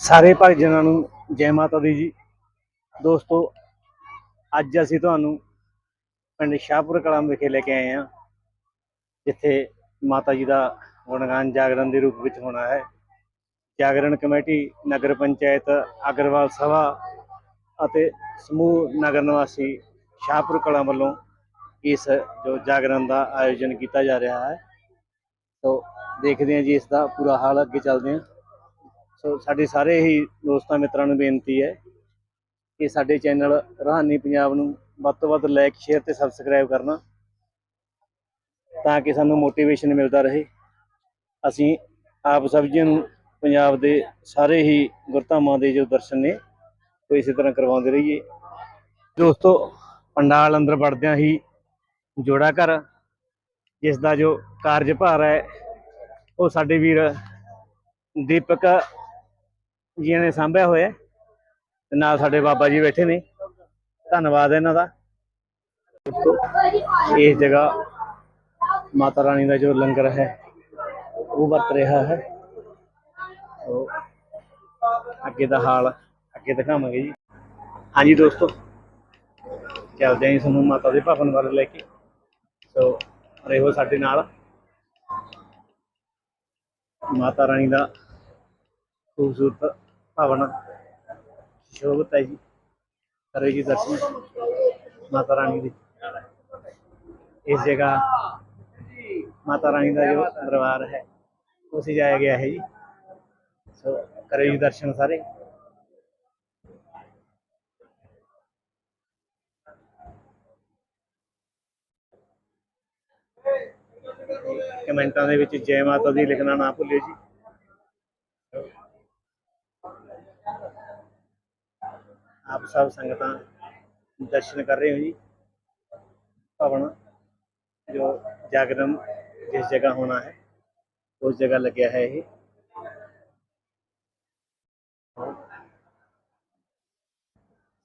ਸਾਰੇ ਭਾਈ ਜਨਾਂ ਨੂੰ ਜੈ ਮਾਤਾ ਦੀ ਜੀ। ਦੋਸਤੋ, ਅੱਜ ਅਸੀਂ ਤੁਹਾਨੂੰ ਪਿੰਡ ਸ਼ਾਹਪੁਰ ਕਲਾਂ ਵਿਖੇ ਲੈ ਕੇ ਆਏ ਹਾਂ, ਜਿੱਥੇ ਮਾਤਾ ਜੀ ਦਾ ਗੁਣਗਾਨ ਜਾਗਰਣ ਦੇ ਰੂਪ ਵਿੱਚ ਹੋਣਾ ਹੈ। ਜਾਗਰਣ ਕਮੇਟੀ, ਨਗਰ ਪੰਚਾਇਤ, ਅਗਰਵਾਲ ਸਭਾ ਅਤੇ ਸਮੂਹ ਨਗਰ ਨਿਵਾਸੀ ਸ਼ਾਹਪੁਰ ਕਲਾਂ ਵੱਲੋਂ ਇਸ ਜੋ ਜਾਗਰਣ ਦਾ ਆਯੋਜਨ ਕੀਤਾ ਜਾ ਰਿਹਾ ਹੈ। ਸੋ ਦੇਖਦੇ ਹਾਂ ਜੀ ਇਸ ਦਾ ਪੂਰਾ ਹਾਲ, ਅੱਗੇ ਚੱਲਦੇ ਹਾਂ। ਸੋ ਸਾਡੇ ਸਾਰੇ ਹੀ ਦੋਸਤਾਂ ਮਿੱਤਰਾਂ ਨੂੰ ਬੇਨਤੀ ਹੈ ਕਿ ਸਾਡੇ ਚੈਨਲ ਰਹਾਨੀ ਪੰਜਾਬ ਨੂੰ ਵੱਧ ਤੋਂ ਵੱਧ ਲਾਈਕ ਸ਼ੇਅਰ ਤੇ ਸਬਸਕ੍ਰਾਈਬ ਕਰਨਾ ਤਾਂ ਕਿ ਸਾਨੂੰ ਮੋਟੀਵੇਸ਼ਨ ਮਿਲਦਾ ਰਹੇ। ਅਸੀਂ ਆਪ ਸਭ ਜੀ ਨੂੰ ਪੰਜਾਬ ਦੇ ਸਾਰੇ ਹੀ ਗੁਰਧਾਮਾਂ ਦੇ ਜੋ ਦਰਸ਼ਨ ਨੇ, ਉਹ ਇਸੇ ਤਰ੍ਹਾਂ ਕਰਵਾਉਂਦੇ ਰਹੀਏ। ਦੋਸਤੋ, ਪੰਡਾਲ ਅੰਦਰ ਵੜਦਿਆਂ ਹੀ ਜੋੜਾ ਘਰ, ਜਿਸ ਦਾ ਜੋ ਕਾਰਜਭਾਰ ਹੈ, ਉਹ ਸਾਡੇ ਵੀਰ ਦੀਪਕ ਜੀਆਂ ਨੇ ਸਾਂਭਿਆ ਹੋਇਆ ਤੇ ਨਾਲ ਸਾਡੇ ਬਾਬਾ ਜੀ ਬੈਠੇ ਨੇ। ਧੰਨਵਾਦ ਇਹਨਾਂ ਦਾ। ਦੋਸਤੋ ਇਸ ਜਗ੍ਹਾ ਮਾਤਾ ਰਾਣੀ ਦਾ ਜੋ ਲੰਗਰ ਹੈ, ਉਹ ਵਰਤ ਰਿਹਾ ਹੈ। ਸੋ ਅੱਗੇ ਦਾ ਹਾਲ ਅੱਗੇ ਦਿਖਾਵਾਂਗੇ ਜੀ। ਹਾਂਜੀ ਦੋਸਤੋ, ਚੱਲਦੇ ਹਾਂ ਜੀ ਤੁਹਾਨੂੰ ਮਾਤਾ ਦੇ ਭਵਨ ਵੱਲ ਲੈ ਕੇ। ਸੋ ਰਹੋ ਸਾਡੇ ਨਾਲ। ਮਾਤਾ ਰਾਣੀ ਦਾ ਖੂਬਸੂਰਤ ਭਾਵਨਾ ਸ਼ੋਭਤ ਹੈ ਜੀ, ਕਰੋ ਜੀ ਦਰਸ਼ਨ ਮਾਤਾ ਰਾਣੀ ਦੀ। ਇਸ ਜਗ੍ਹਾ ਮਾਤਾ ਰਾਣੀ ਦਾ ਜੋ ਦਰਬਾਰ ਹੈ ਉਹ ਸਜਾਇਆ ਗਿਆ ਹੈ ਜੀ। ਸੋ ਕਰੋ ਜੀ ਦਰਸ਼ਨ ਸਾਰੇ। ਕਮੈਂਟਾਂ ਦੇ ਵਿੱਚ ਜੈ ਮਾਤਾ ਦੀ ਲਿਖਣਾ ਨਾ ਭੁੱਲਿਓ ਜੀ। ਆਪ ਸਭ ਸੰਗਤਾਂ ਦਰਸ਼ਨ ਕਰ ਰਹੇ ਹੋ ਜੀ। ਭਵਨ ਜੋ ਜਾਗਰਣ ਜਿਸ ਜਗ੍ਹਾ ਹੋਣਾ ਹੈ, ਉਸ ਜਗ੍ਹਾ ਲੱਗਿਆ ਹੈ ਇਹ।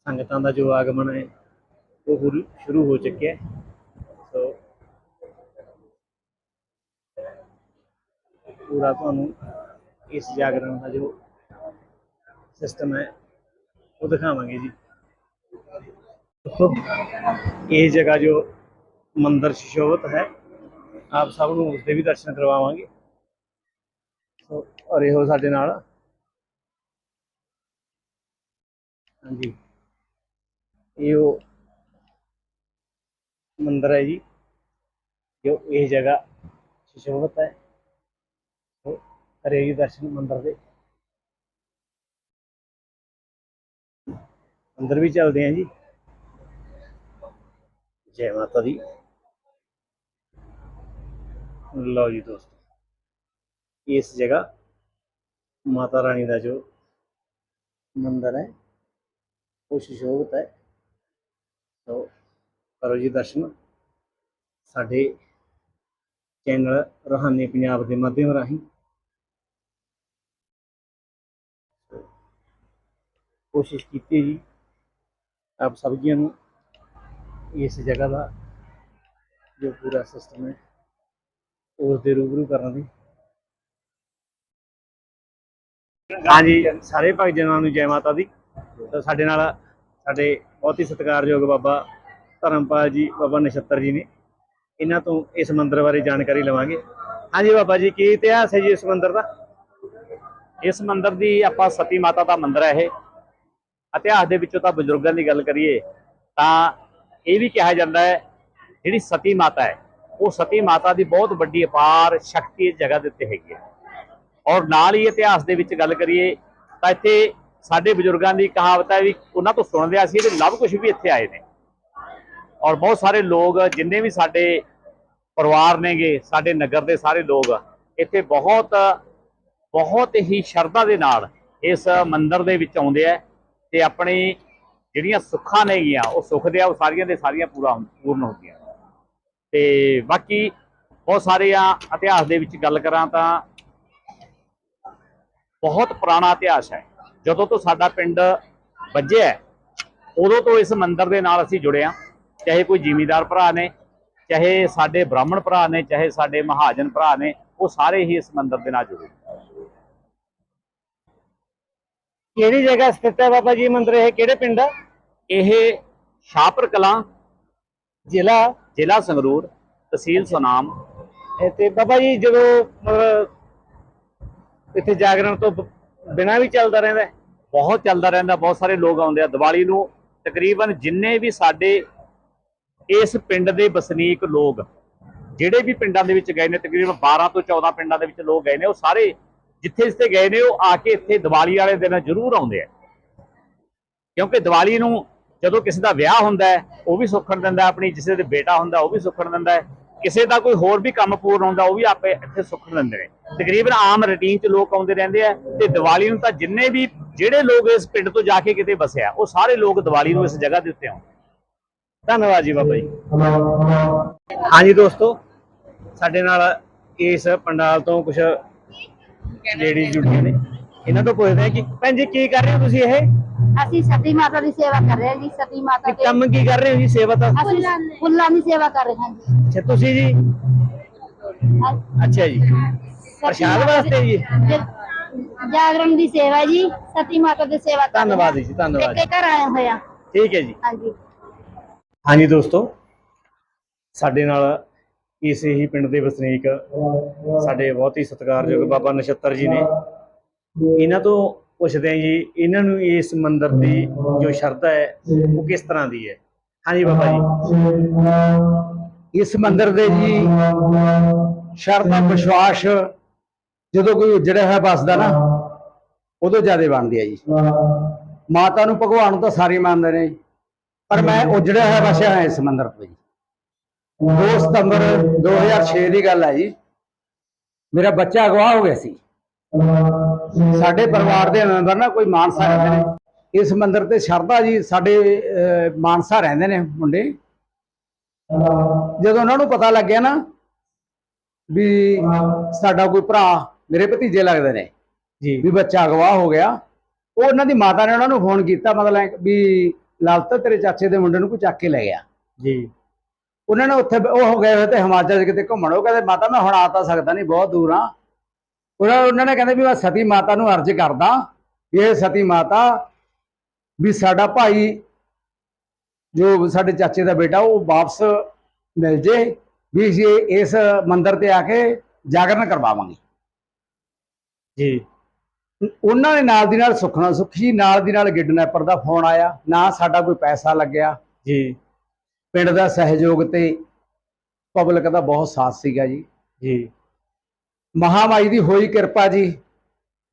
ਸੰਗਤਾਂ ਦਾ ਜੋ ਆਗਮਨ ਹੈ, ਉਹ ਸ਼ੁਰੂ ਹੋ ਚੁੱਕਿਆ ਸੋ ਪੂਰਾ ਤੁਹਾਨੂੰ ਇਸ ਜਾਗਰਣ ਦਾ ਜੋ ਸਿਸਟਮ ਹੈ ਉਹ ਦਿਖਾਵਾਂਗੇ ਜੀ। ਇਹ ਜਗ੍ਹਾ ਜੋ ਮੰਦਰ ਸ਼ਿਸ਼ੋਭਤ ਹੈ, ਆਪ ਸਭ ਨੂੰ ਉਸ ਦੇ ਵੀ ਦਰਸ਼ਨ ਕਰਵਾਵਾਂਗੇ। ਸੋ ਅਰੇ ਹੋ ਸਾਡੇ ਨਾਲ। ਹਾਂਜੀ। ਇਹ ਉਹ ਮੰਦਰ ਹੈ ਜੀ, ਜੋ ਇਹ ਜਗ੍ਹਾ ਸ਼ਿਸ਼ੋਭਤ ਹੈ। ਸੋ ਕਰਿਓ ਜੀ ਦਰਸ਼ਨ ਮੰਦਰ ਦੇ। ਅੰਦਰ ਵੀ ਚੱਲਦੇ ਹਾਂ ਜੀ। ਜੈ ਮਾਤਾ ਦੀ। ਲਓ ਜੀ ਦੋਸਤੋ, ਇਸ ਜਗ੍ਹਾ ਮਾਤਾ ਰਾਣੀ ਦਾ ਜੋ ਮੰਦਿਰ ਹੈ, ਉਹ ਸ਼ੋਭਤ ਹੈ। ਸੋ ਕਰੋ ਜੀ ਦਰਸ਼ਨ। ਸਾਡੇ ਚੈਨਲ ਰਹਾਨੀ ਪੰਜਾਬ ਦੇ ਮਾਧਿਅਮ ਰਾਹੀਂ। ਕੋਸ਼ਿਸ਼ ਕੀਤੀ ਜੀ। ਆਪ ਸਬਜ਼ੀਆਂ ਨੂੰ ਇਸ ਜਗ੍ਹਾ ਦਾ ਜੋ ਪੂਰਾ ਸਿਸਟਮ ਹੈ ਉਸ ਦੇ ਰੂਬਰੂ ਕਰਨ ਦੀ। ਹਾਂਜੀ, ਸਾਰੇ ਭਗਤ ਜਨਾਂ ਨੂੰ ਜੈ ਮਾਤਾ ਦੀ। ਤਾਂ ਸਾਡੇ ਨਾਲ ਸਾਡੇ ਬਹੁਤ ਹੀ ਸਤਿਕਾਰਯੋਗ ਬਾਬਾ ਧਰਮਪਾਲ ਜੀ, ਬਾਬਾ ਨਛੱਤਰ ਜੀ ਨੇ। ਇਹਨਾਂ ਤੋਂ ਇਸ ਮੰਦਿਰ ਬਾਰੇ ਜਾਣਕਾਰੀ ਲਵਾਂਗੇ। ਹਾਂਜੀ ਬਾਬਾ ਜੀ, ਕੀ ਇਤਿਹਾਸ ਹੈ ਜੀ ਇਸ ਮੰਦਿਰ ਦਾ? ਇਸ ਮੰਦਿਰ ਦੀ ਆਪਾਂ ਸਤੀ ਮਾਤਾ ਦਾ ਮੰਦਿਰ ਹੈ ਇਹ। ਇਤਿਹਾਸ ਦੇ ਵਿੱਚੋਂ ਤਾਂ ਬਜ਼ੁਰਗਾਂ ਦੀ ਗੱਲ ਕਰੀਏ, ਤਾਂ ਇਹ ਵੀ ਕਿਹਾ ਜਾਂਦਾ ਹੈ, ਜਿਹੜੀ ਸਤੀ ਮਾਤਾ ਹੈ, ਉਹ ਸਤੀ ਮਾਤਾ ਦੀ ਬਹੁਤ ਵੱਡੀ ਅਪਾਰ ਸ਼ਕਤੀ ਇਸ ਜਗ੍ਹਾ ਦੇ ਉੱਤੇ ਹੈਗੀ ਹੈ। ਔਰ ਨਾਲ ਹੀ ਇਤਿਹਾਸ ਦੇ ਵਿੱਚ ਗੱਲ ਕਰੀਏ, ਤਾਂ ਇੱਥੇ ਸਾਡੇ ਬਜ਼ੁਰਗਾਂ ਦੀ ਕਹਾਵਤ ਹੈ ਵੀ ਉਹਨਾਂ ਤੋਂ ਸੁਣਦੇ ਅਸੀਂ ਤੇ ਲਵ ਕੁਝ ਵੀ ਇੱਥੇ ਆਏ ਨੇ। ਔਰ ਬਹੁਤ ਸਾਰੇ ਲੋਕ, ਜਿੰਨੇ ਵੀ ਸਾਡੇ ਪਰਿਵਾਰ ਨੇਗੇ, ਸਾਡੇ ਨਗਰ ਦੇ ਸਾਰੇ ਲੋਕ, ਇੱਥੇ ਬਹੁਤ ਬਹੁਤ ਹੀ ਸ਼ਰਧਾ ਦੇ ਨਾਲ ਇਸ ਮੰਦਿਰ ਦੇ ਵਿੱਚ ਆਉਂਦੇ ਆ ਤੇ ਆਪਣੀ ਜਿਹੜੀਆਂ ਸੁੱਖਾਂ ਨੇਗੀਆਂ, ਉਹ ਸੁੱਖ ਦੇ ਆ, ਉਹ ਸਾਰੀਆਂ ਦੇ ਸਾਰੀਆਂ ਪੂਰਾ ਹੁੰ- ਪੂਰਨ ਹੁੰਦੀਆਂ ਤੇ ਬਾਕੀ ਬਹੁਤ ਸਾਰੇ ਆ ਇਤਿਹਾਸ ਦੇ ਵਿੱਚ ਗੱਲ ਕਰਾਂ ਤਾਂ ਬਹੁਤ ਪੁਰਾਣਾ ਇਤਿਹਾਸ ਹੈ। ਜਦੋਂ ਤੋਂ ਸਾਡਾ ਪਿੰਡ ਵੱਜਿਆ ਉਦੋਂ ਤੋਂ ਇਸ ਮੰਦਿਰ ਦੇ ਨਾਲ ਅਸੀਂ ਜੁੜੇ ਹਾਂ। ਚਾਹੇ ਕੋਈ ਜ਼ਿਮੀਦਾਰ ਭਰਾ ਨੇ, ਚਾਹੇ ਸਾਡੇ ਬ੍ਰਾਹਮਣ ਭਰਾ ਨੇ, ਚਾਹੇ ਸਾਡੇ ਮਹਾਜਨ ਭਰਾ ਨੇ, ਉਹ ਸਾਰੇ ਹੀ ਇਸ ਮੰਦਿਰ ਦੇ ਨਾਲ ਜੁੜੇ ਕਿਹੜੀ ਜਗ੍ਹਾ ਸਥਿਤ ਹੈ ਬਾਬਾ ਜੀ ਮੰਦਿਰ? ਇਹ ਕਿਹੜੇ ਪਿੰਡ ਆ? ਇਹ ਸ਼ਾਹਪੁਰ ਕਲਾਂ ਜ਼ਿਲ੍ਹਾ? ਜ਼ਿਲ੍ਹਾ ਸੰਗਰੂਰ ਤਹਿਸੀਲ ਸੁਨਾਮ। ਇਹ ਤੇ ਬਾਬਾ ਜੀ ਜਦੋਂ ਮਤਲਬ ਇੱਥੇ ਜਾਗਰਣ ਤੋਂ ਬਿਨਾਂ ਵੀ ਚੱਲਦਾ ਰਹਿੰਦਾ? ਬਹੁਤ ਚੱਲਦਾ ਰਹਿੰਦਾ ਬਹੁਤ ਸਾਰੇ ਲੋਕ ਆਉਂਦੇ ਆ। ਦੀਵਾਲੀ ਨੂੰ ਤਕਰੀਬਨ ਜਿੰਨੇ ਵੀ ਸਾਡੇ ਇਸ ਪਿੰਡ ਦੇ ਵਸਨੀਕ ਲੋਕ ਜਿਹੜੇ ਵੀ ਪਿੰਡਾਂ ਦੇ ਵਿੱਚ ਗਏ ਨੇ ਤਕਰੀਬਨ 12 ਤੋਂ 14 ਪਿੰਡਾਂ ਦੇ ਵਿੱਚ ਲੋਕ ਗਏ ਨੇ ਉਹ ਸਾਰੇ ਜਿੱਥੇ ਜਿੱਥੇ ਗਏ ਨੇ ਉਹ ਆ ਕੇ ਇੱਥੇ ਦੀਵਾਲੀ ਵਾਲੇ ਦਿਨ ਜ਼ਰੂਰ ਆਉਂਦੇ ਆ। ਕਿਉਂਕਿ ਦੀਵਾਲੀ ਨੂੰ ਜਦੋਂ ਕਿਸੇ ਦਾ ਵਿਆਹ ਹੁੰਦਾ ਹੈ ਉਹ ਵੀ ਸੁੱਖਣ ਦਿੰਦਾ ਆਪਣੀ ਕਿਸੇ ਦੇ ਬੇਟਾ ਹੁੰਦਾ ਉਹ ਵੀ ਸੁੱਖਣ ਦਿੰਦਾ ਕਿਸੇ ਦਾ ਕੋਈ ਹੋਰ ਵੀ ਕੰਮ ਪੂਰਨ ਹੁੰਦਾ ਉਹ ਵੀ ਆਪੇ ਇੱਥੇ ਸੁੱਖਣ ਦਿੰਦੇ ਨੇ। ਤਕਰੀਬਨ ਆਮ ਰੁਟੀਨ 'ਚ ਲੋਕ ਆਉਂਦੇ ਰਹਿੰਦੇ ਆ ਤੇ ਦੀਵਾਲੀ ਨੂੰ ਤਾਂ ਜਿੰਨੇ ਵੀ ਜਿਹੜੇ ਲੋਕ ਇਸ ਪਿੰਡ ਤੋਂ ਜਾ ਕੇ ਕਿਤੇ ਵਸਿਆ ਉਹ ਸਾਰੇ ਲੋਕ ਦੀਵਾਲੀ ਨੂੰ ਇਸ ਜਗ੍ਹਾ ਦੇ ਉੱਤੇ ਆਉਂਦੇ ਧੰਨਵਾਦ ਜੀ ਬਾਬਾ ਜੀ। ਹਾਂਜੀ ਦੋਸਤੋ ਸਾਡੇ ਨਾਲ ਇਸ ਪੰਡਾਲ ਤੋਂ ਕੁਝ ਲੇਡੀਜ਼ ਜੁੜੀਆਂ ਨੇ। ਇਹਨਾਂ ਤੋਂ ਪੁੱਛਦੇ ਆ ਕਿ ਭੈਣ ਜੀ ਕੀ ਕਰ ਰਹੇ ਹੋ ਤੁਸੀਂ ਇਹ? ਅਸੀਂ ਸਤੀ ਮਾਤਾ ਦੀ ਸੇਵਾ ਕਰ ਰਹੇ ਹਾਂ ਜੀ ਸਤੀ ਮਾਤਾ ਇਹ ਦੇ ਕੰਮ ਕੀ ਕਰ ਰਹੇ ਹੋ ਜੀ ਸੇਵਾ ਤਾਂ? ਅਸੀਂ ਫੁੱਲਾਂ ਦੀ ਸੇਵਾ ਕਰ ਰਹੇ ਹਾਂ ਜੀ। ਅੱਛਾ ਤੁਸੀਂ ਜੀ? ਅੱਛਾ ਜੀ। ਪ੍ਰਸ਼ਾਦ ਵਾਸਤੇ ਜੀ? ਦੇ- ਜਾਗਰਣ ਦੀ ਸੇਵਾ ਜੀ ਸਤੀ ਮਾਤਾ ਦੀ ਸੇਵਾ ਕਰ ਰਹੇ ਹਾਂ। ਧੰਨਵਾਦ ਜੀ, ਧੰਨਵਾਦ ਪੇਕੇ ਘਰ ਆਏ ਹੋਏ ਆ ਠੀਕ ਹੈ ਜੀ। ਹਾਂਜੀ। ਹਾਂਜੀ ਦੋਸਤੋ ਸਾਡੇ ਨਾਲ ਇਸੇ ਹੀ ਪਿੰਡ ਦੇ ਵਸਨੀਕ ਸਾਡੇ ਬਹੁਤ ਹੀ ਸਤਿਕਾਰਯੋਗ ਬਾਬਾ ਨਛੱਤਰ ਜੀ ਨੇ। ਇਹਨਾਂ ਤੋਂ ਪੁੱਛਦੇ ਹਾਂ ਜੀ, ਇਹਨਾਂ ਨੂੰ ਇਸ ਮੰਦਿਰ ਦੀ ਜੋ ਸ਼ਰਧਾ ਹੈ, ਉਹ ਕਿਸ ਤਰ੍ਹਾਂ ਦੀ ਹੈ? ਹਾਂਜੀ ਬਾਬਾ ਜੀ। ਇਸ ਮੰਦਿਰ ਦੇ ਜੀ ਸ਼ਰਧਾ, ਵਿਸ਼ਵਾਸ ਜਦੋਂ ਕੋਈ ਉਜੜਿਆ ਹੋਇਆ ਬਸਦਾ ਨਾ, ਉਦੋਂ ਜ਼ਿਆਦਾ ਬਣਦੀ ਹੈ ਜੀ। ਮਾਤਾ ਨੂੰ ਭਗਵਾਨ ਨੂੰ ਤਾਂ ਸਾਰੇ ਮੰਨਦੇ ਨੇ ਜੀ। ਪਰ ਮੈਂ ਉਜੜਿਆ ਹੋਇਆ ਵਸਿਆ ਹਾਂ ਇਸ ਮੰਦਿਰ ਤੋਂ ਜੀ। 2 ਸਤੰਬਰ 2006 ਦੀ ਗੱਲ ਹੈ ਜੀ। ਮੇਰਾ ਬੱਚਾ ਅਗਵਾ ਹੋ ਗਿਆ ਸੀ। ਸਾਡੇ ਪਰਿਵਾਰ ਦੇ ਮੈਂਬਰ ਨਾ ਕੋਈ ਮਾਨਸਾ ਰਹਿੰਦੇ ਨੇ। ਇਸ ਮੰਦਿਰ ਤੇ ਸ਼ਰਧਾ ਜੀ ਸਾਡੇ ਮਾਨਸਾ ਰਹਿੰਦੇ ਨੇ ਮੁੰਡੇ। ਜਦੋਂ ਉਹਨਾਂ ਨੂੰ ਪਤਾ ਲੱਗਿਆ ਨਾ ਵੀ ਸਾਡਾ ਕੋਈ ਭਰਾ ਮੇਰੇ ਭਤੀਜੇ ਲੱਗਦੇ ਨੇ ਜੀ। ਵੀ ਬੱਚਾ ਅਗਵਾ ਹੋ ਗਿਆ ਉਹ ਉਹਨਾਂ ਦੀ ਮਾਤਾ ਨੇ ਉਹਨਾਂ ਨੂੰ ਫੋਨ ਕੀਤਾ ਮਤਲਬ ਵੀ ਲਲਤ ਤੇਰੇ ਚਾਚੇ ਦੇ ਮੁੰਡੇ ਨੂੰ ਕੋਈ ਚੱਕ ਕੇ ਲੈ ਗਿਆ। ਜੀ। ਉਹਨਾਂ ਨੇ ਉੱਥੇ ਉਹ ਹੋ ਗਏ ਹੋਏ ਤੇ ਹਿਮਾਚਲ 'ਚ ਕਿਤੇ ਘੁੰਮਣ। ਉਹ ਕਹਿੰਦੇ ਮਾਤਾ ਮੈਂ ਹੁਣ ਆ ਤਾਂ ਸਕਦਾ ਨਹੀਂ ਬਹੁਤ ਦੂਰ ਆ। ਉਹਨਾਂ ਉਹਨਾਂ ਨੇ ਕਹਿੰਦੇ ਵੀ ਮੈਂ ਸਤੀ ਮਾਤਾ ਨੂੰ ਅਰਜ਼ ਕਰਦਾ ਵੀ ਇਹ ਸਤੀ ਮਾਤਾ ਵੀ ਸਾਡਾ ਭਾਈ ਜੋ ਸਾਡੇ ਚਾਚੇ ਦਾ ਬੇਟਾ ਉਹ ਵਾਪਸ ਮਿਲ ਜੇ ਵੀ ਅਸੀਂ ਇਸ ਮੰਦਿਰ ਤੇ ਆ ਕੇ ਜਾਗਰਣ ਕਰਵਾਵਾਂਗੇ। ਜੀ। ਉਹਨਾਂ ਨੇ ਨਾਲ ਦੀ ਨਾਲ ਸੁਖਣਾ ਸੁਖੀ ਨਾਲ ਦੀ ਨਾਲ ਕਿਡਨੈਪਰ ਦਾ ਫੋਨ ਆਇਆ। ਨਾ ਸਾਡਾ ਕੋਈ ਪੈਸਾ ਲੱਗਿਆ। ਜੀ। ਪਿੰਡ ਦਾ ਸਹਿਯੋਗ ਤੇ ਪਬਲਿਕ ਦਾ ਬਹੁਤ ਸਾਥ ਸੀਗਾ ਜੀ। ਜੀ। ਮਹਾਮਾਈ ਦੀ ਹੋਈ ਕਿਰਪਾ ਜੀ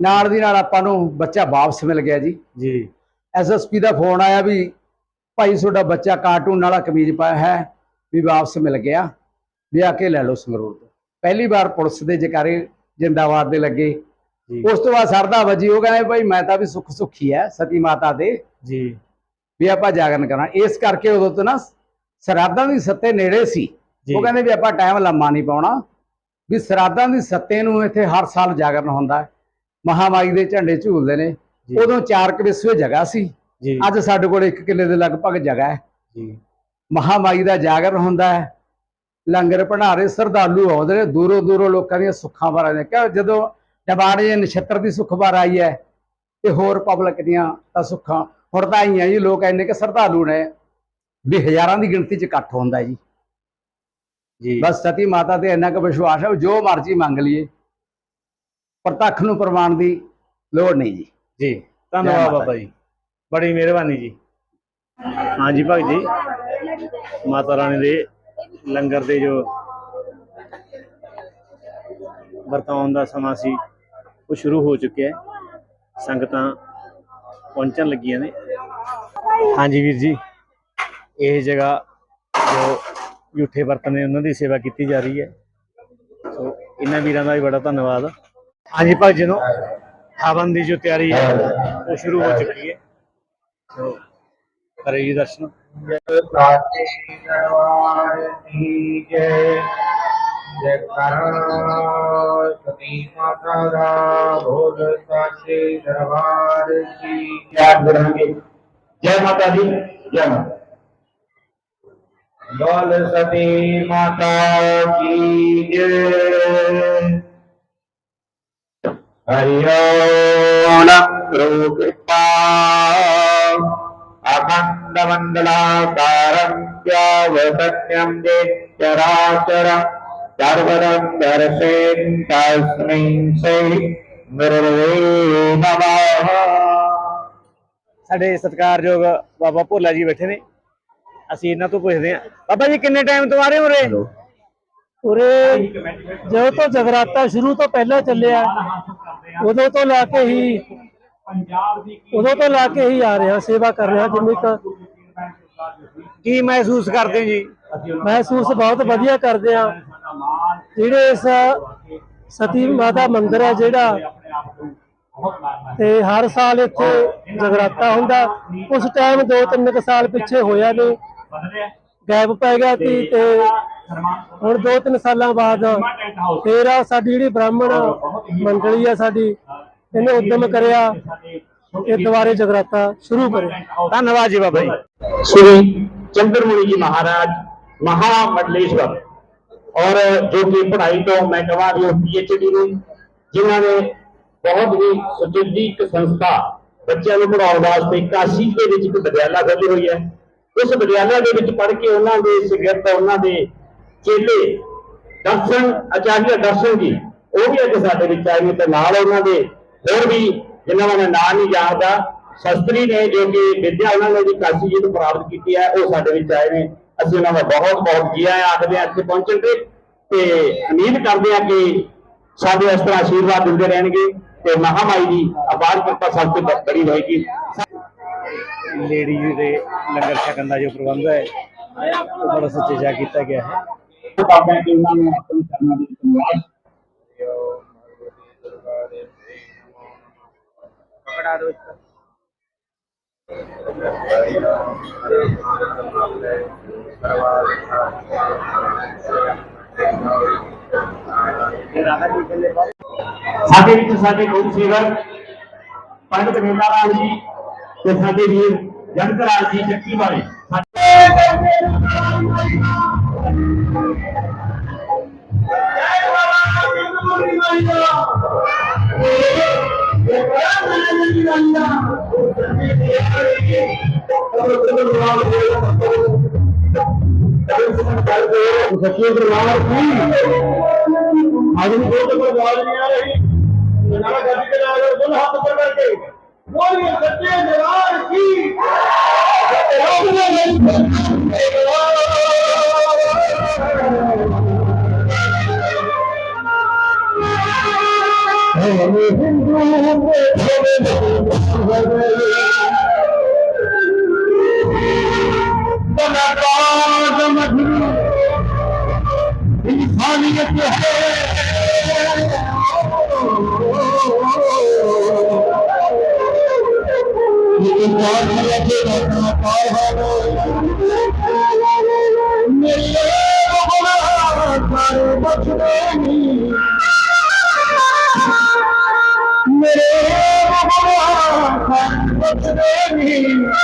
ਨਾਲ ਦੀ ਨਾਲ ਆਪਾਂ ਨੂੰ ਬੱਚਾ ਵਾਪਸ ਮਿਲ ਗਿਆ ਜੀ। ਜੀ। ਐਸਐਸਪੀ ਦਾ ਫੋਨ ਆਇਆ ਵੀ ਭਾਈ ਤੁਹਾਡਾ ਬੱਚਾ ਕਾਰਟੂਨ ਵਾਲਾ ਕਮੀਜ਼ ਪਾਇਆ ਹੈ ਵੀ ਵਾਪਸ ਮਿਲ ਗਿਆ। ਵੀ ਆ ਕੇ ਲੈ ਲਓ ਸੰਗਰੂਰ ਤੋਂ। ਪਹਿਲੀ ਵਾਰ ਪੁਲਿਸ ਦੇ ਜਕਾਰੇ ਜਿੰਦਾਬਾਦ ਦੇ ਲੱਗੇ। ਉਸ ਤੋਂ ਬਾਅਦ ਸਰਦਾ ਵਜੀ ਉਹ ਕਹਿੰਦੇ ਭਾਈ ਮੈਂ ਤਾਂ ਵੀ ਸੁੱਖ ਸੁੱਖੀ ਹੈ ਸਤੀ ਮਾਤਾ ਦੇ। ਜੀ। ਵੀ ਆਪਾਂ ਜਾਗਰਨ ਕਰਾਂ ਇਸ ਕਰਕੇ ਉਦੋਂ ਤੋਂ ਨਾ ਸਰਾਧਾਂ ਦੀ ਸੱਤੇ ਨੇੜੇ ਸੀ। ਉਹ ਕਹਿੰਦੇ ਵੀ ਆਪਾਂ ਟਾਈਮ ਲੰਮਾ ਨਹੀਂ ਪਾਉਣਾ। ਵੀ ਸਰਾਧਾਂ ਦੀ ਸੱਤੇ ਨੂੰ ਇੱਥੇ ਹਰ ਸਾਲ ਜਾਗਰਨ ਹੁੰਦਾ ਹੈ। ਮਹਾਮਾਈ ਦੇ ਝੰਡੇ ਝੂਲਦੇ ਨੇ। ਉਦੋਂ ਚਾਰ ਕੁ ਵਿਸਵੇ ਜਗ੍ਹਾ ਸੀ। ਅੱਜ ਸਾਡੇ ਕੋਲ 1 ਕਿੱਲੇ ਦੇ ਲਗਭਗ ਜਗ੍ਹਾ ਹੈ। ਜੀ। ਮਹਾਮਾਈ ਦਾ ਜਾਗਰਨ ਹੁੰਦਾ ਹੈ। ਲੰਗਰ ਭੰਡਾਰੇ ਸਰਦਾਲੂ ਆਉਂਦੇ ਨੇ। ਦੂਰੋਂ ਦੂਰੋਂ ਲੋਕਾਂ ਦੀਆਂ ਸੁੱਖਾਂ ਬਾਰਾਂ ਨੇ। ਕਿ ਜਦੋਂ ਡਬਾੜੇ ਨਛੱਤਰ ਦੀ ਸੁੱਖ ਬਾਰ ਆਈ ਹੈ ਤੇ ਹੋਰ ਪਬਲਿਕ ਦੀਆਂ ਤਾਂ ਸੁੱਖਾਂ ਹੁਣ ਤਾਂ ਆਈਆਂ ਜੀ ਲੋਕ ਇੰਨੇ ਕਿ ਸਰਦਾਲੂ ਨੇ। ਵੀ ਹਜ਼ਾਰਾਂ ਦੀ ਗਿਣਤੀ 'ਚ ਇਕੱਠ ਹੁੰਦਾ ਜੀ। ਜੀ। ਬਸ ਸਤੀ ਮਾਤਾ ਤੇ ਇੰਨਾ ਕੁ ਵਿਸ਼ਵਾਸ ਹੈ ਜੋ ਮਰਜ਼ੀ ਮੰਗ ਲਈਏ। ਪ੍ਰਤੱਖ ਨੂੰ ਪ੍ਰਮਾਣ ਦੀ ਲੋੜ ਨਹੀਂ ਜੀ। ਜੀ ਧੰਨਵਾਦ ਬਾਬਾ ਜੀ। ਬੜੀ ਮਿਹਰਬਾਨੀ ਜੀ। ਹਾਂਜੀ ਭਗਤ ਜੀ ਮਾਤਾ ਰਾਣੀ ਦੇ ਲੰਗਰ ਦੇ ਜੋ ਵਰਤਾਉਣ ਦਾ ਸਮਾਂ ਸੀ ਉਹ ਸ਼ੁਰੂ ਹੋ ਚੁੱਕਿਆ ਹੈ। ਸੰਗਤਾਂ ਪਹੁੰਚਣ ਲੱਗੀਆਂ ਨੇ। ਹਾਂਜੀ ਵੀਰ ਜੀ। ਇਹ ਜਗ੍ਹਾ ਜੋ ਝੂਠੇ ਬਰਤਨ ਨੇ ਉਹਨਾਂ ਦੀ ਸੇਵਾ ਕੀਤੀ ਜਾ ਰਹੀ ਹੈ। ਸੋ ਇਹਨਾਂ ਵੀਰਾਂ ਦਾ ਵੀ ਬੜਾ ਧੰਨਵਾਦ। ਹਾਂਜੀ ਭਾਜੀ ਜੀ ਨੂੰ ਹਵਨ ਦੀ ਜੋ ਤਿਆਰੀ ਹੈ, ਉਹ ਸ਼ੁਰੂ ਹੋ ਚੁੱਕੀ ਹੈ। ਸੋ ਕਰੇ ਜੀ ਦਰਸ਼ਨ। ਜੈ ਜੈ ਸਤੀ ਮਾਤਾ ਦਾ ਬੋਲ ਸਾਚੇ ਦਰਬਾਰ ਦੀ ਜੈ ਗੁਰਾਂਗੇ ਜੈ ਮਾਤਾ ਦੀ ਜੈ ਮਾਤਾ ਬੋਲ ਸਤੀ ਮਾਤਾ ਕੀ ਜੈ हरि ओम कृपा अखण्डमण्डलाकारं व्यावसन्यं चराचरं सर्वदं दर्शयन् तस्मै श्री गुरवे नमः ਸਾਡੇ ਸਤਿਕਾਰਯੋਗ ਬਾਬਾ ਭੋਲਾ ਜੀ ਬੈਠੇ ਨੇ ਅਸੀਂ ਇਹਨਾਂ ਤੋਂ ਪੁੱਛਦੇ ਹਾਂ। ਬਾਬਾ ਜੀ ਕਿੰਨੇ ਟਾਈਮ ਤੋਂ ਆ ਰਹੇ ਹੋ ਉਰੇ? ਉਰੇ ਜਦੋਂ ਤੋਂ ਜਗਰਾਤਾ ਸ਼ੁਰੂ ਤੋਂ ਪਹਿਲਾਂ ਚੱਲਿਆ ਉਦੋਂ ਤੋਂ ਲਾ ਕੇ ਹੀ ਉਦੋਂ ਤੋਂ ਲਾ ਕੇ ਹੀ ਆ ਰਿਹਾ ਸੇਵਾ ਕਰ ਰਿਹਾ ਜਿੰਨੀ ਕੁ ਕੀ ਮਹਿਸੂਸ ਕਰਦੇ ਜੀ? ਮਹਿਸੂਸ ਬਹੁਤ ਵਧੀਆ ਕਰਦੇ ਆ ਜਿਹੜੇ ਇਸ ਸਤੀ ਮਾਤਾ ਮੰਦਿਰ ਹੈ ਜਿਹੜਾ ਤੇ ਹਰ ਸਾਲ ਇੱਥੇ ਜਗਰਾਤਾ ਹੁੰਦਾ। ਉਸ ਟਾਈਮ ਦੋ ਤਿੰਨ ਕੁ ਸਾਲ ਪਿੱਛੇ ਹੋਇਆ ਨੇ। ਗੈਪ ਪੈ ਗਿਆ ਸੀ ਤੇ ਹੁਣ 2-3 ਸਾਲਾਂ ਬਾਅਦ ਫੇਰ ਸਾਡੀ ਜਿਹੜੀ ਬ੍ਰਾਹਮਣ ਮੰਡਲੀ ਆ ਸਾਡੀ ਇਹਨੇ ਉਦਮ ਕਰਿਆ ਇਹ ਦੁਬਾਰੇ ਜਗਰਾਤਾ ਸ਼ੁਰੂ ਕਰੇ। ਧੰਨਵਾਦ ਜੀ ਬਾਬਾ ਜੀ। ਸ੍ਰੀ ਚੰਦਰਮੁਖੀ ਜੀ ਮਹਾਰਾਜ ਮਹਾ ਮੰਡਲੇਸ਼ਵਰ ਔਰ ਜੋ ਕਿ ਪੜ੍ਹਾਈ ਤੋਂ ਮੈਂ ਕਹਾਂ ਵੀ ਉਹ ਪੀਐਚਡੀ ਨੇ ਜਿਨ੍ਹਾਂ ਨੇ ਬਹੁਤ ਹੀ ਸੁਚੇਤੀ ਇੱਕ ਸੰਸਥਾ ਬੱਚਿਆਂ ਨੂੰ ਪੜਾਉਣ ਵਾਸਤੇ ਕਾਸ਼ੀ ਦੇ ਵਿੱਚ ਇੱਕ ਵਿਦਿਆਲਾ ਖੋਲੀ ਹੋਈ ਹੈ। ਉਸ ਵਿਦਿਆਲਾ ਦੇ ਵਿੱਚ ਪੜ੍ਹ ਕੇ ਉਹਨਾਂ ਦੇ ਸਿਗਰਤ ਉਹਨਾਂ ਦੇ ਚੇਲੇ ਦਰਸ਼ਨ ਆਚਾਰੀਆ ਦਰਸ਼ਨ ਜੀ, ਉਹ ਵੀ ਅੱਜ ਸਾਡੇ ਵਿੱਚ ਆਏ ਨੇ ਤੇ ਨਾਲ ਉਹਨਾਂ ਦੇ ਹੋਰ ਵੀ ਜਿਨ੍ਹਾਂ ਦਾ ਨਾਂ ਨਹੀਂ ਜਾਣਦਾ, ਸ਼ਸਤਰੀ ਨੇ ਜੋ ਕਿ ਵਿਦਿਆ ਉਹਨਾਂ ਨੇ ਵੀ ਕਾਸ਼ੀ ਜੀ ਤੋਂ ਪ੍ਰਾਪਤ ਕੀਤੀ ਹੈ, ਉਹ ਸਾਡੇ ਵਿੱਚ ਆਏ ਨੇ। ਅਸੀਂ ਉਹਨਾਂ ਦਾ ਬਹੁਤ ਬਹੁਤ ਜੀ ਆਇਆਂ, ਆਖਦੇ ਹਾਂ ਇੱਥੇ ਪਹੁੰਚਣ ਤੇ ਤੇ ਉਮੀਦ ਕਰਦੇ ਹਾਂ ਕਿ ਸਾਡੇ ਇਸ ਤਰ੍ਹਾਂ ਆਸ਼ੀਰਵਾਦ ਦਿੰਦੇ ਰਹਿਣਗੇ ਤੇ ਮਹਾਮਾਈ ਦੀ ਅਪਾਰ ਕਿਰਪਾ ਸਭ ਤੇ ਬੜੀ ਹੋਏਗੀ। ਲੇਡੀਜ਼ ਦੇ ਲੰਗਰ ਛਕਣ ਦਾ ਜੋ ਪ੍ਰਬੰਧ ਹੈ ਉਹ ਬੜਾ ਸੁਚੇਜਾ ਕੀਤਾ ਗਿਆ ਹੈ। ਬਾਬਾ ਕਿ ਉਹਨਾਂ ਨੂੰ ਆਪਣੀ ਕਰਨਾ ਦੀ ਧੰਨਵਾਦ ਸਾਡੇ ਵਿੱਚ ਸਾਡੇ ਗੁਰੂ ਸੇਵਕ, ਪੰਡਤ ਮੇਲਾ ਰਾਮ ਜੀ ਤੇ ਸਾਡੇ ਵੀਰ ਜਨਕ ਰਾਜ ਜੀ ਚੱਕੀ ਵਾਲੇ ਸੱਚੇ ਦਰਬਾਰ ਕੀ ਅੱਜ ਨੂੰ ਕੋਈ ਕੋਈ ਆਵਾਜ਼ ਨਹੀਂ ਆ ਰਹੀ ਜਨਾਬ ਗੱਡੀ ਤੇ ਲਾ ਲਓ ਦੋਨੋਂ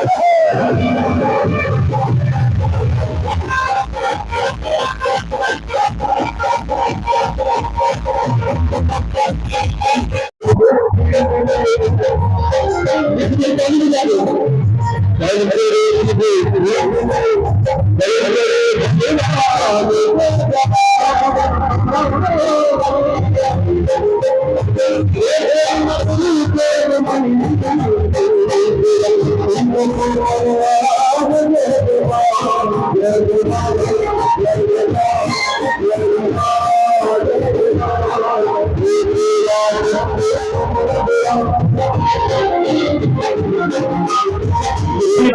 Oh, Oh, my God.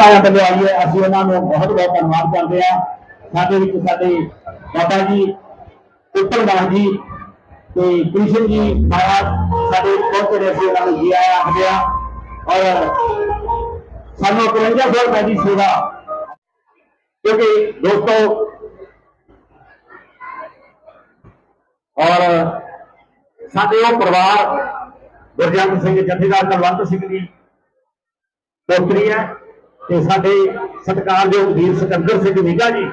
ਇਹ ਆਇਆ ਆਈ ਹੈ। ਅਸੀਂ ਉਹਨਾਂ ਨੂੰ ਬਹੁਤ ਬਹੁਤ ਧੰਨਵਾਦ ਕਰਦੇ ਹਾਂ। ਸਾਡੇ ਵਿੱਚ ਸਾਡੇ ਮਾਤਾ ਜੀ ਉੱਪਰ ਜੀ ਤੇ ਕ੍ਰਿਸ਼ਨ ਜੀ ਮਹਾਰਾਜ ਸਾਡੇ ਪਹੁੰਚੇ ਰਹੇ ਸੀ ਉਹਨਾਂ ਨੂੰ ਜੀ ਆਇਆ ਆਖਦੇ ਔਰ ਸਾਨੂੰ 53 ਸੌ ਰੁਪਏ ਦੀ ਸੇਵਾ ਕਿਉਂਕਿ ਦੋਸਤੋ, ਔਰ ਸਾਡੇ ਉਹ ਪਰਿਵਾਰ ਗੁਰਜੰਟ ਸਿੰਘ ਜਥੇਦਾਰ ਕੁਲਵੰਤ ਸਿੰਘ ਜੀ, ਪੋਤਰੀ ਹੈ। ਤੇ ਸਾਡੇ ਸਤਿਕਾਰਯੋਗ ਵੀਰ ਸਿਕੰਦਰ ਸਿੰਘ ਨਿੱਘਾ ਜੀ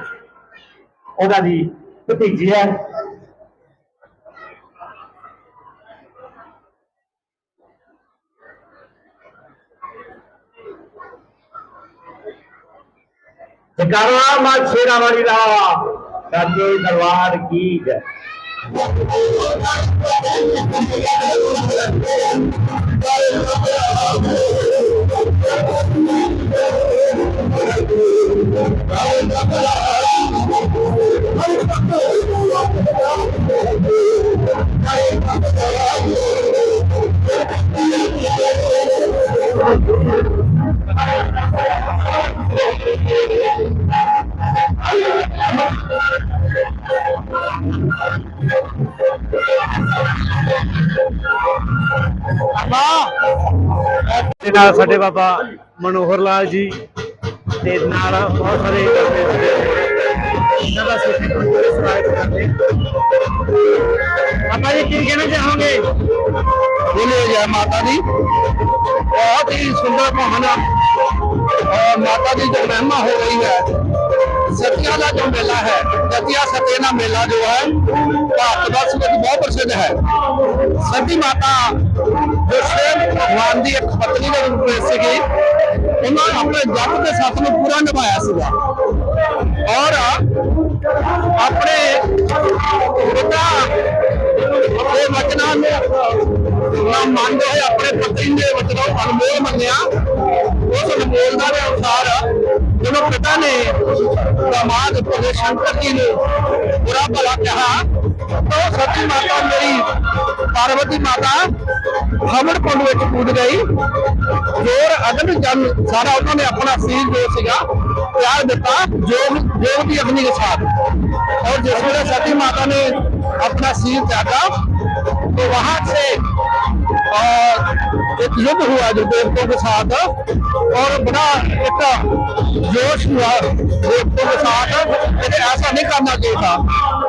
ਉਹਦਾ ਦੀ ਭਤੀਜੀ ਹੈ। ਜਕਾਰਾ ਮਾ ਸ਼ੇਰਾ ਵਾਲੀ ਦਾ ਸਾਜੇ ਦਰਬਾਰ ਕੀ ਜੈ। ਦੇ ਨਾਲ ਸਾਡੇ ਬਾਬਾ ਮਨੋਹਰ ਲਾਲ ਜੀ ਤੇ ਨਾਲ ਬਹੁਤ ਸਾਰੇ ਇਹਨਾਂ ਦਾ ਸਿੱਖੀ ਸਵਾਗਤ ਕਰਦੇ ਆਪਾਂ ਜੀ, ਕੀ ਕਹਿਣਾ ਚਾਹੋਗੇ? ਬੋਲੇ ਜੈ ਮਾਤਾ ਦੀ। ਬਹੁਤ ਹੀ ਸੁੰਦਰ ਭਵਨ। ਔਰ ਮਾਤਾ ਦੀ ਜੋ ਮਹਿਮਾ ਹੋ ਰਹੀ ਹੈ। ਸਤਿਆ ਦਾ ਜੋ ਮੇਲਾ ਹੈ ਸਤਿਆ ਸਤੇ ਮੇਲਾ ਜੋ ਹੈ, ਭਾਰਤ ਵਰਸ਼ ਵਿੱਚ ਬਹੁਤ ਪ੍ਰਸਿੱਧ ਹੈ। ਸਤੀ ਮਾਤਾ ਜੋ ਸ਼ਿਵ ਭਗਵਾਨ ਦੀ ਇੱਕ ਪਤਨੀ ਦੇ ਰੂਪ ਵਿੱਚ ਸੀਗੀ। ਉਹਨਾਂ ਆਪਣੇ ਜੱਤ ਦੇ ਸੱਤ ਨੂੰ ਪੂਰਾ ਨਿਭਾਇਆ ਸੀਗਾ। ਔਰ ਆਪਣੇ ਪਿਤਾ ਦੇ ਵਚਨਾਂ ਨੂੰ ਨਾ ਮੰਨਦੇ ਹੋਏ ਆਪਣੇ ਪਤਨੀ ਦੇ ਵਚਨਾਂ ਨੂੰ ਅਨਮੋਲ ਮੰਨਿਆ। ਉਸ ਅਨਮੋਲਤਾ ਦੇ ਅਨੁਸਾਰ ਜਦੋਂ ਪਿਤਾ ਨੇ ਦਮਾਦ ਭਗਤ ਸ਼ੰਕਰ ਜੀ ਨੂੰ ਬੁਰਾ ਭਲਾ ਕਿਹਾ ਤਾਂ ਉਹ ਸੱਚੀ ਮਾਤਾ ਮੇਰੀ ਪਾਰਵਤੀ ਮਾਤਾ ਹਵਨ ਕੁੰਡ ਵਿੱਚ ਕੂਦ ਗਈ ਜੋਰ ਅਗਨ ਜਨ ਸਾਰਾ ਉਹਨਾਂ ਨੇ ਆਪਣਾ ਸੀਰ ਜੋ ਸੀਗਾ ਪਿਆਰ ਦਿੱਤਾ ਜੋਗ ਜੋਗ ਦੀ ਅਗਨੀ के साथ और जिस वेले सती माता ने अपना सिर त्यागा तो वहां से और एक युद्ध हुआ जो देवताओं के साथ और बड़ा एक जोश हुआ देवताओं के साथ। लेकिन ऐसा नहीं करना चाहिए था।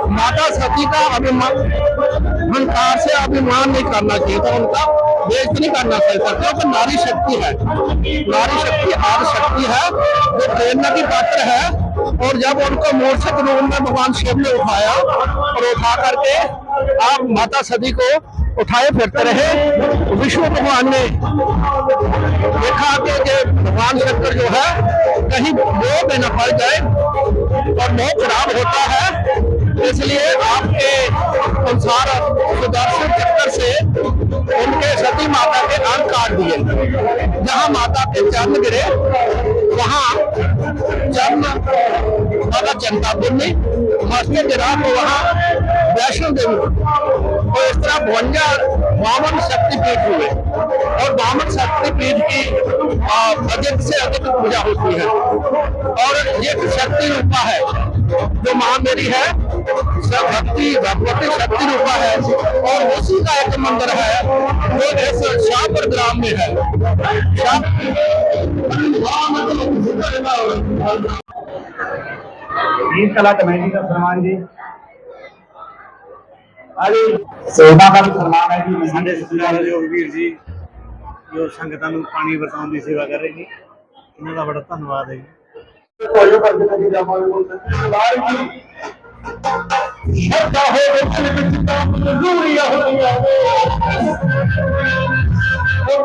माता सती का अभिमान, अहंकार से अभिमान नहीं करना चाहिए था उनका। वेस्ट नहीं करना चाहिए था। क्योंकि नारी शक्ति है। नारी शक्ति आदि शक्ति है, जो प्रेरणा की पात्र है। और जब उनको मूर्छित रूप में भगवान शिव ने उठाया और उठा करके आप माता सती को उठाए, फिरते रहे। विष्णु भगवान ने देखा कि भगवान शंकर जो है, कहीं मोह में न पड़ जाए और मोह खराब होता है। इसलिए आपके अनुसार सुदर्शन से उनके सती माता के अंग काट दिए। जहाँ माता के चरण गिरे, वहाँ जन्म माता चिंतापुर में मस्तिष्क गिरा तो वहाँ वैष्णो देवी। और इस तरह बवंजा बावन शक्तिपीठ हुए। और बावन शक्तिपीठ की अधिक से अधिक पूजा होती है। और ये शक्ति रूपा है। जो महामेरी है सब भक्ति भगवती शक्ति रूपा है और उसी का एक मंदिर है जो इस शाहपुर ग्राम में है शाह ਵੀਰ ਕਲਾ ਕਮੇਟੀ ਦਾ ਸਨਮਾਨ ਜੀ ਅਰੇ ਸੇਵਾ ਦਾ ਵੀ ਸਨਮਾਨ ਹੈ ਜੀ ਸਾਡੇ ਸਤਿਕਾਰਯੋਗ ਵੀਰ ਜੀ ਜੋ ਸੰਗਤਾਂ ਨੂੰ ਪਾਣੀ ਵਰਤਾਉਣ ਦੀ ਸੇਵਾ ਕਰ ਰਹੇ ਨੇ ਇਹਨਾਂ ਦਾ ਬੜਾ ਧੰਨਵਾਦ ਹੈ ਜੀ ਕੋਈ ਕਰਦੇ ਨੇ ਜੀ ਜਾਮਾਂ ਕੋਲ ਲਾਲ ਜੀ ਸ਼ਰਧਾ ਹੋ ਵਿੱਚ ਵਿੱਚ ਤਾਂ ਮਨਜ਼ੂਰੀਆਂ ਹੋਈਆਂ ਨੇ ਉਹ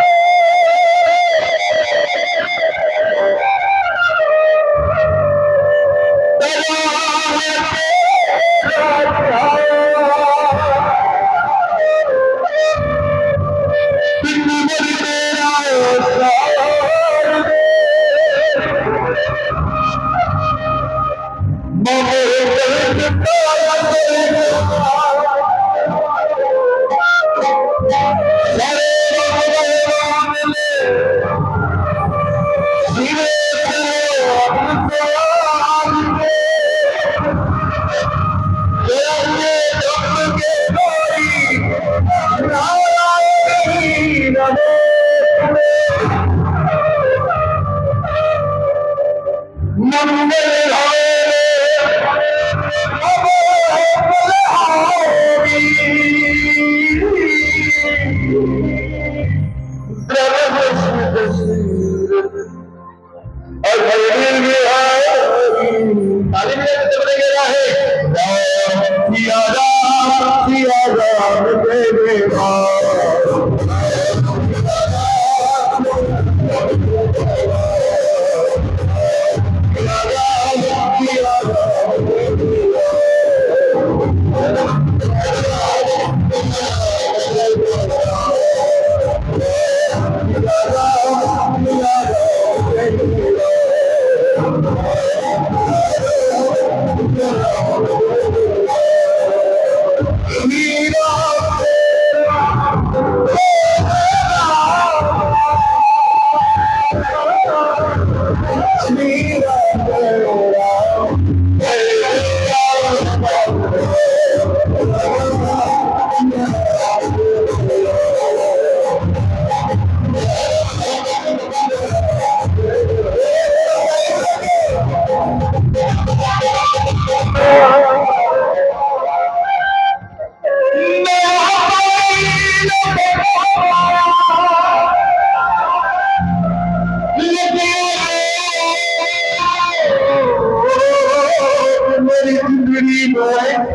Thank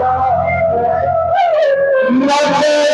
you.